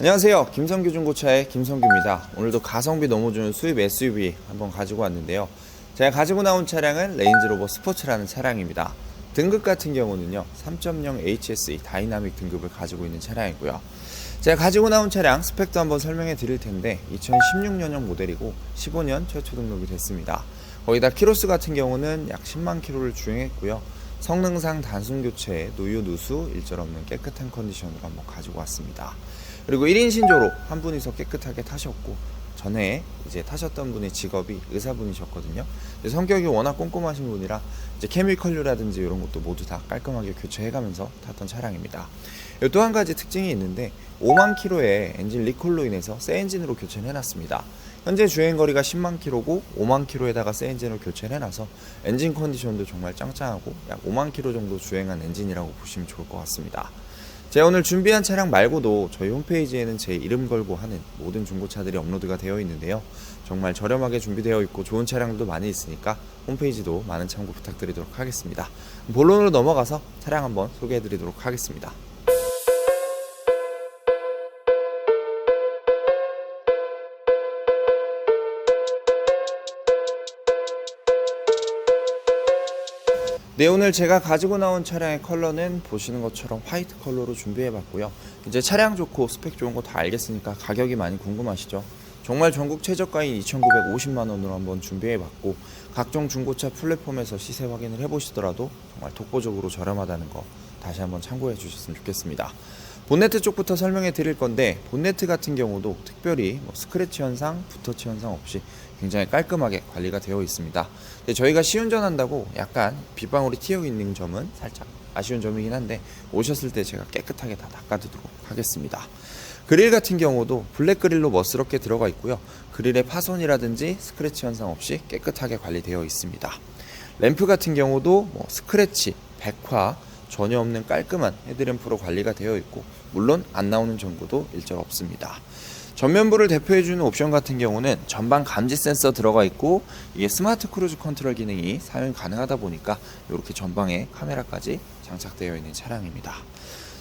안녕하세요. 김성규 중고차의 김성규입니다. 오늘도 가성비 너무 좋은 수입 SUV 한번 가지고 왔는데요. 제가 가지고 나온 차량은 레인지로버 스포츠라는 차량입니다. 등급 같은 경우는요, 3.0 HSE 다이나믹 등급을 가지고 있는 차량이고요. 제가 가지고 나온 차량 스펙도 한번 설명해 드릴 텐데 2016년형 모델이고 15년 최초 등록이 됐습니다. 거기다 키로수 같은 경우는 약 10만 킬로를 주행했고요. 성능상 단순 교체에 노유 누수 일절 없는 깨끗한 컨디션으로 한번 가지고 왔습니다. 그리고 1인 신조로 한 분이서 깨끗하게 타셨고 전에 이제 타셨던 분의 직업이 의사분이셨거든요. 성격이 워낙 꼼꼼하신 분이라 이제 케미컬류라든지 이런 것도 모두 다 깔끔하게 교체해가면서 탔던 차량입니다. 또 한 가지 특징이 있는데 5만 킬로의 엔진 리콜로 인해서 새 엔진으로 교체를 해놨습니다. 현재 주행 거리가 10만 킬로고 5만 킬로에다가 새 엔진을 교체를 해놔서 엔진 컨디션도 정말 짱짱하고 약 5만 킬로 정도 주행한 엔진이라고 보시면 좋을 것 같습니다. 제가 오늘 준비한 차량 말고도 저희 홈페이지에는 제 이름 걸고 하는 모든 중고차들이 업로드가 되어 있는데요. 정말 저렴하게 준비되어 있고 좋은 차량들도 많이 있으니까 홈페이지도 많은 참고 부탁드리도록 하겠습니다. 본론으로 넘어가서 차량 한번 소개해 드리도록 하겠습니다. 네, 오늘 제가 가지고 나온 차량의 컬러는 보시는 것처럼 화이트 컬러로 준비해 봤고요. 이제 차량 좋고 스펙 좋은 거 다 알겠으니까 가격이 많이 궁금하시죠? 정말 전국 최저가인 2,950만 원으로 한번 준비해 봤고 각종 중고차 플랫폼에서 시세 확인을 해 보시더라도 정말 독보적으로 저렴하다는 거 다시 한번 참고해 주셨으면 좋겠습니다. 본네트 쪽부터 설명해 드릴 건데 본네트 같은 경우도 특별히 뭐 스크래치 현상, 붓터치 현상 없이 굉장히 깔끔하게 관리가 되어 있습니다. 근데 저희가 시운전한다고 약간 빗방울이 튀어 있는 점은 살짝 아쉬운 점이긴 한데 오셨을 때 제가 깨끗하게 다 닦아두도록 하겠습니다. 그릴 같은 경우도 블랙 그릴로 멋스럽게 들어가 있고요. 그릴의 파손이라든지 스크래치 현상 없이 깨끗하게 관리되어 있습니다. 램프 같은 경우도 뭐 스크래치, 백화 전혀 없는 깔끔한 헤드램프로 관리가 되어 있고 물론 안 나오는 전구도 일절 없습니다. 전면부를 대표해주는 옵션 같은 경우는 전방 감지 센서 들어가 있고 이게 스마트 크루즈 컨트롤 기능이 사용 가능하다 보니까 이렇게 전방에 카메라까지 장착되어 있는 차량입니다.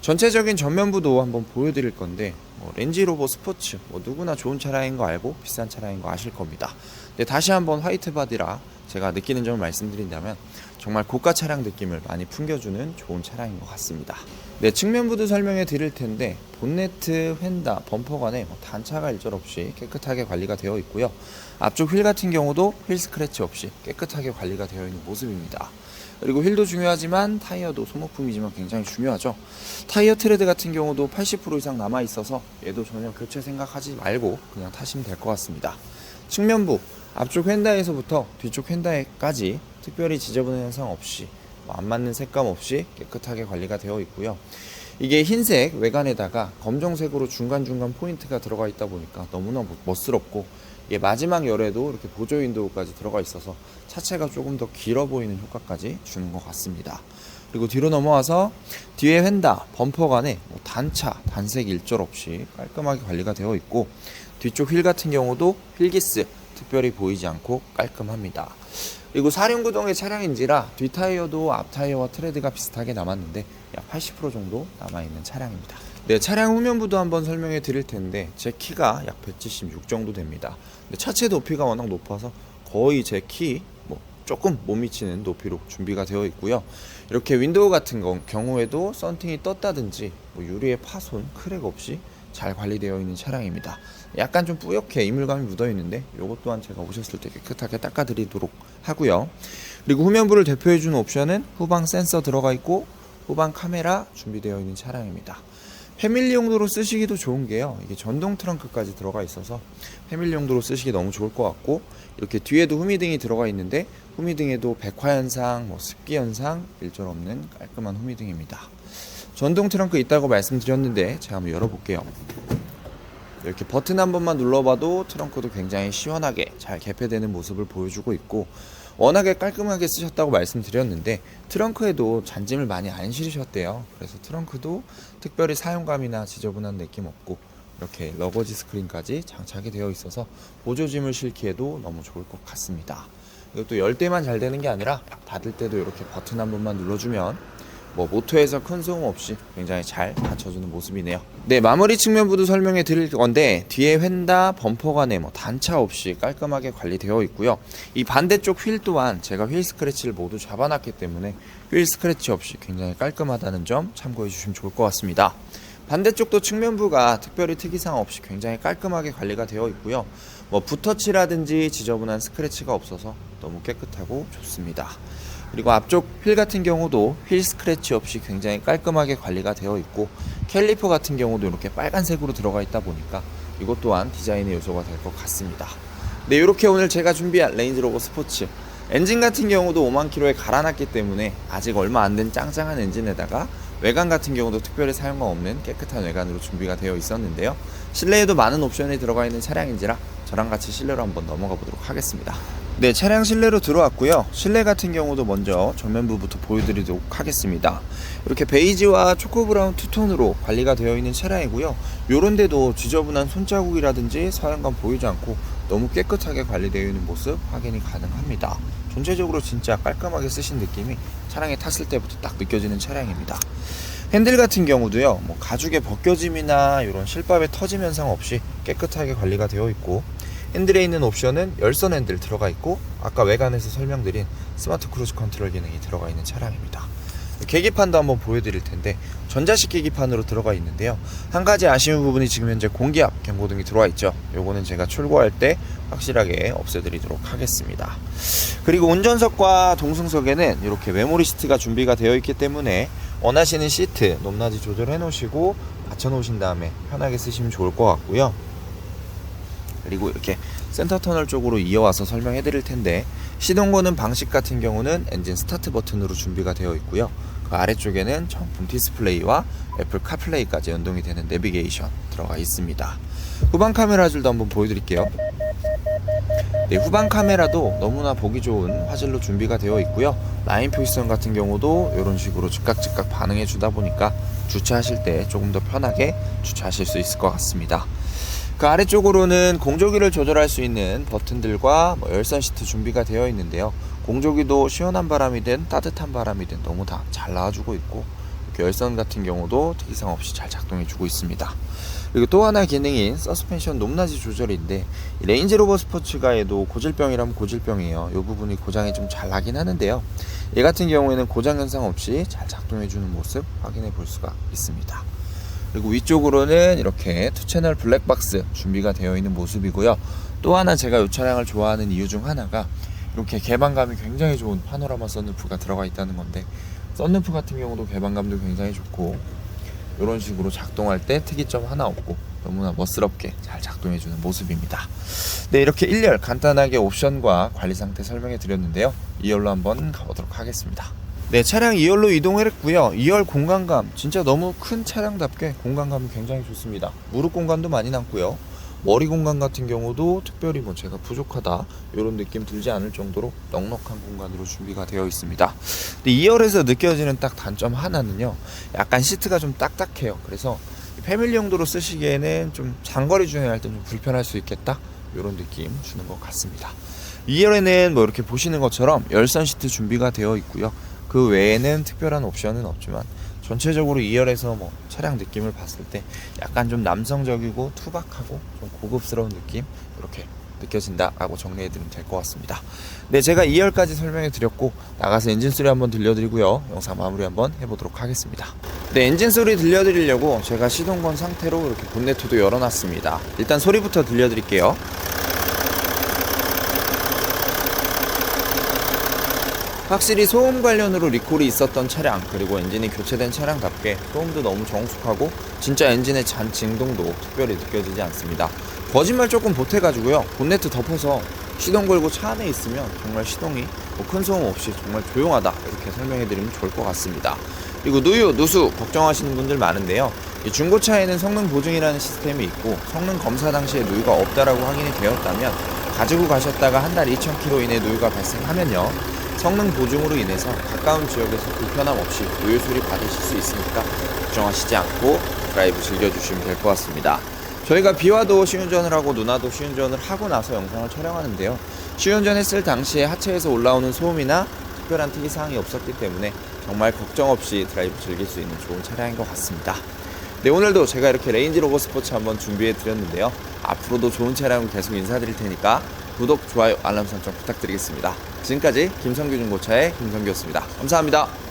전체적인 전면부도 한번 보여드릴 건데 뭐 렌지로버 스포츠 뭐 누구나 좋은 차량인 거 알고 비싼 차량인 거 아실 겁니다. 근데 다시 한번 화이트 바디라 제가 느끼는 점을 말씀드린다면 정말 고가 차량 느낌을 많이 풍겨주는 좋은 차량인 것 같습니다. 네, 측면부도 설명해 드릴 텐데 본네트, 휀다, 범퍼관에 뭐 단차가 일절 없이 깨끗하게 관리가 되어 있고요. 앞쪽 휠 같은 경우도 휠 스크래치 없이 깨끗하게 관리가 되어 있는 모습입니다. 그리고 휠도 중요하지만 타이어도 소모품이지만 굉장히 중요하죠. 타이어 트레드 같은 경우도 80% 이상 남아 있어서 얘도 전혀 교체 생각하지 말고 그냥 타시면 될 것 같습니다. 측면부 앞쪽 휀다에서부터 뒤쪽 휀다에까지 특별히 지저분한 현상 없이 뭐안 맞는 색감 없이 깨끗하게 관리가 되어 있고요. 이게 흰색 외관에다가 검정색으로 중간중간 포인트가 들어가 있다 보니까 너무나 멋스럽고 이게 마지막 열에도 이렇게 보조 윈도우까지 들어가 있어서 차체가 조금 더 길어 보이는 효과까지 주는 것 같습니다. 그리고 뒤로 넘어와서 뒤에 휀다 범퍼관에 뭐 단차, 단색 일절 없이 깔끔하게 관리가 되어 있고 뒤쪽 휠 같은 경우도 휠기스 특별히 보이지 않고 깔끔합니다. 그리고 사륜구동의 차량인지라 뒷 타이어도 앞 타이어와 트레드가 비슷하게 남았는데 약 80% 정도 남아있는 차량입니다. 네, 차량 후면부도 한번 설명해 드릴 텐데 제 키가 약 176 정도 됩니다. 차체 높이가 워낙 높아서 거의 제키 뭐 조금 못 미치는 높이로 준비가 되어 있고요. 이렇게 윈도우 같은 거- 경우에도 썬팅이 떴다든지 뭐 유리의 파손, 크랙 없이 잘 관리되어 있는 차량입니다. 약간 좀 뿌옇게 이물감이 묻어 있는데 이것 또한 제가 오셨을 때 깨끗하게 닦아드리도록 하고요. 그리고 후면부를 대표해주는 옵션은 후방 센서 들어가 있고 후방 카메라 준비되어 있는 차량입니다. 패밀리 용도로 쓰시기도 좋은 게요. 이게 전동 트렁크까지 들어가 있어서 패밀리 용도로 쓰시기 너무 좋을 것 같고 이렇게 뒤에도 후미등이 들어가 있는데 후미등에도 백화 현상, 뭐 습기 현상 일절 없는 깔끔한 후미등입니다. 전동 트렁크 있다고 말씀드렸는데 제가 한번 열어볼게요. 이렇게 버튼 한 번만 눌러봐도 트렁크도 굉장히 시원하게 잘 개폐되는 모습을 보여주고 있고 워낙에 깔끔하게 쓰셨다고 말씀드렸는데 트렁크에도 잔짐을 많이 안 실으셨대요. 그래서 트렁크도 특별히 사용감이나 지저분한 느낌 없고 이렇게 러거지 스크린까지 장착이 되어 있어서 보조짐을 실기에도 너무 좋을 것 같습니다. 이것도 열 때만 잘 되는 게 아니라 닫을 때도 이렇게 버튼 한 번만 눌러주면 뭐 모터에서 큰 소음 없이 굉장히 잘 받쳐주는 모습이네요. 네 마무리 측면부도 설명해 드릴 건데 뒤에 휀다 범퍼 간에 뭐 단차 없이 깔끔하게 관리되어 있고요. 이 반대쪽 휠 또한 제가 휠 스크래치를 모두 잡아놨기 때문에 휠 스크래치 없이 굉장히 깔끔하다는 점 참고해 주시면 좋을 것 같습니다. 반대쪽도 측면부가 특별히 특이사항 없이 굉장히 깔끔하게 관리가 되어 있고요. 뭐 붓터치라든지 지저분한 스크래치가 없어서 너무 깨끗하고 좋습니다. 그리고 앞쪽 휠 같은 경우도 휠 스크래치 없이 굉장히 깔끔하게 관리가 되어 있고 캘리퍼 같은 경우도 이렇게 빨간색으로 들어가 있다 보니까 이것 또한 디자인의 요소가 될 것 같습니다. 네, 이렇게 오늘 제가 준비한 레인지로버 스포츠 엔진 같은 경우도 5만 킬로에 갈아놨기 때문에 아직 얼마 안 된 짱짱한 엔진에다가 외관 같은 경우도 특별히 사용감 없는 깨끗한 외관으로 준비가 되어 있었는데요. 실내에도 많은 옵션이 들어가 있는 차량인지라 저랑 같이 실내로 한번 넘어가 보도록 하겠습니다. 네, 차량 실내로 들어왔고요. 실내 같은 경우도 먼저 전면부부터 보여드리도록 하겠습니다. 이렇게 베이지와 초코 브라운 투톤으로 관리가 되어 있는 차량이고요. 요런 데도 지저분한 손자국이라든지 사용감 보이지 않고 너무 깨끗하게 관리되어 있는 모습 확인이 가능합니다. 전체적으로 진짜 깔끔하게 쓰신 느낌이 차량에 탔을 때부터 딱 느껴지는 차량입니다. 핸들 같은 경우도요, 뭐 가죽의 벗겨짐이나 이런 실밥의 터짐 현상 없이 깨끗하게 관리가 되어 있고, 핸들에 있는 옵션은 열선 핸들 들어가 있고, 아까 외관에서 설명드린 스마트 크루즈 컨트롤 기능이 들어가 있는 차량입니다. 계기판도 한번 보여드릴 텐데 전자식 계기판으로 들어가 있는데요. 한 가지 아쉬운 부분이 지금 현재 공기압 경고등이 들어와 있죠. 요거는 제가 출고할 때 확실하게 없애드리도록 하겠습니다. 그리고 운전석과 동승석에는 이렇게 메모리 시트가 준비가 되어 있기 때문에 원하시는 시트 높낮이 조절해 놓으시고 받쳐 놓으신 다음에 편하게 쓰시면 좋을 것 같고요. 그리고 이렇게 센터 터널 쪽으로 이어와서 설명해 드릴 텐데 시동 거는 방식 같은 경우는 엔진 스타트 버튼으로 준비가 되어 있고요. 그 아래쪽에는 정품 디스플레이와 애플 카플레이까지 연동이 되는 내비게이션 들어가 있습니다. 후방 카메라 줄도 한번 보여드릴게요. 네, 후방 카메라도 너무나 보기 좋은 화질로 준비가 되어 있고요. 라인 표시선 같은 경우도 이런 식으로 즉각 즉각 반응해 주다 보니까 주차하실 때 조금 더 편하게 주차하실 수 있을 것 같습니다. 그 아래쪽으로는 공조기를 조절할 수 있는 버튼들과 뭐 열선 시트 준비가 되어 있는데요. 공조기도 시원한 바람이든 따뜻한 바람이든 너무 다 잘 나와주고 있고 이렇게 열선 같은 경우도 특이사항 없이 잘 작동해주고 있습니다. 그리고 또 하나 기능인 서스펜션 높낮이 조절인데 이 레인지 로버 스포츠가에도 고질병이라면 고질병이에요. 이 부분이 고장이 좀 잘 나긴 하는데요. 얘 같은 경우에는 고장 현상 없이 잘 작동해주는 모습 확인해 볼 수가 있습니다. 그리고 위쪽으로는 이렇게 투 채널 블랙박스 준비가 되어 있는 모습이고요. 또 하나 제가 이 차량을 좋아하는 이유 중 하나가 이렇게 개방감이 굉장히 좋은 파노라마 썬루프가 들어가 있다는 건데 썬루프 같은 경우도 개방감도 굉장히 좋고 이런 식으로 작동할 때 특이점 하나 없고 너무나 멋스럽게 잘 작동해주는 모습입니다. 네 이렇게 1열 간단하게 옵션과 관리 상태 설명해 드렸는데요. 2열로 한번 가보도록 하겠습니다. 네, 차량 2열로 이동을 했고요. 2열 공간감 진짜 너무 큰 차량답게 공간감이 굉장히 좋습니다. 무릎 공간도 많이 남고요. 머리 공간 같은 경우도 특별히 뭐 제가 부족하다 이런 느낌 들지 않을 정도로 넉넉한 공간으로 준비가 되어 있습니다. 근데 2열에서 느껴지는 딱 단점 하나는요. 약간 시트가 좀 딱딱해요. 그래서 패밀리 용도로 쓰시기에는 좀 장거리 주행할 때 좀 불편할 수 있겠다 이런 느낌 주는 것 같습니다. 2열에는 뭐 이렇게 보시는 것처럼 열선 시트 준비가 되어 있고요. 그 외에는 특별한 옵션은 없지만 전체적으로 2열에서 뭐 차량 느낌을 봤을 때 약간 좀 남성적이고 투박하고 좀 고급스러운 느낌 이렇게 느껴진다라고 정리해 드리면 될 것 같습니다. 네, 제가 2열까지 설명해 드렸고 나가서 엔진 소리 한번 들려드리고요. 영상 마무리 한번 해보도록 하겠습니다. 네, 엔진 소리 들려드리려고 제가 시동 건 상태로 이렇게 본네트도 열어놨습니다. 일단 소리부터 들려드릴게요. 확실히 소음 관련으로 리콜이 있었던 차량 그리고 엔진이 교체된 차량답게 소음도 너무 정숙하고 진짜 엔진의 잔 진동도 특별히 느껴지지 않습니다. 거짓말 조금 보태가지고요 본네트 덮어서 시동 걸고 차 안에 있으면 정말 시동이 뭐 큰 소음 없이 정말 조용하다 이렇게 설명해드리면 좋을 것 같습니다. 그리고 누유, 누수 걱정하시는 분들 많은데요. 이 중고차에는 성능 보증이라는 시스템이 있고 성능 검사 당시에 누유가 없다라고 확인이 되었다면 가지고 가셨다가 한 달 2,000km 이내 누유가 발생하면요. 성능 보증으로 인해서 가까운 지역에서 불편함 없이 노율 소리 받으실 수 있으니까 걱정하시지 않고 드라이브 즐겨주시면 될 것 같습니다. 저희가 비와도 시운전을 하고 누나도 시운전을 하고 나서 영상을 촬영하는데요. 시운전 했을 당시에 하체에서 올라오는 소음이나 특별한 특이사항이 없었기 때문에 정말 걱정 없이 드라이브 즐길 수 있는 좋은 차량인 것 같습니다. 네, 오늘도 제가 이렇게 레인지 로버 스포츠 한번 준비해 드렸는데요. 앞으로도 좋은 차량 계속 인사드릴 테니까 구독, 좋아요, 알람 설정 부탁드리겠습니다. 지금까지 김성규 중고차의 김성규였습니다. 감사합니다.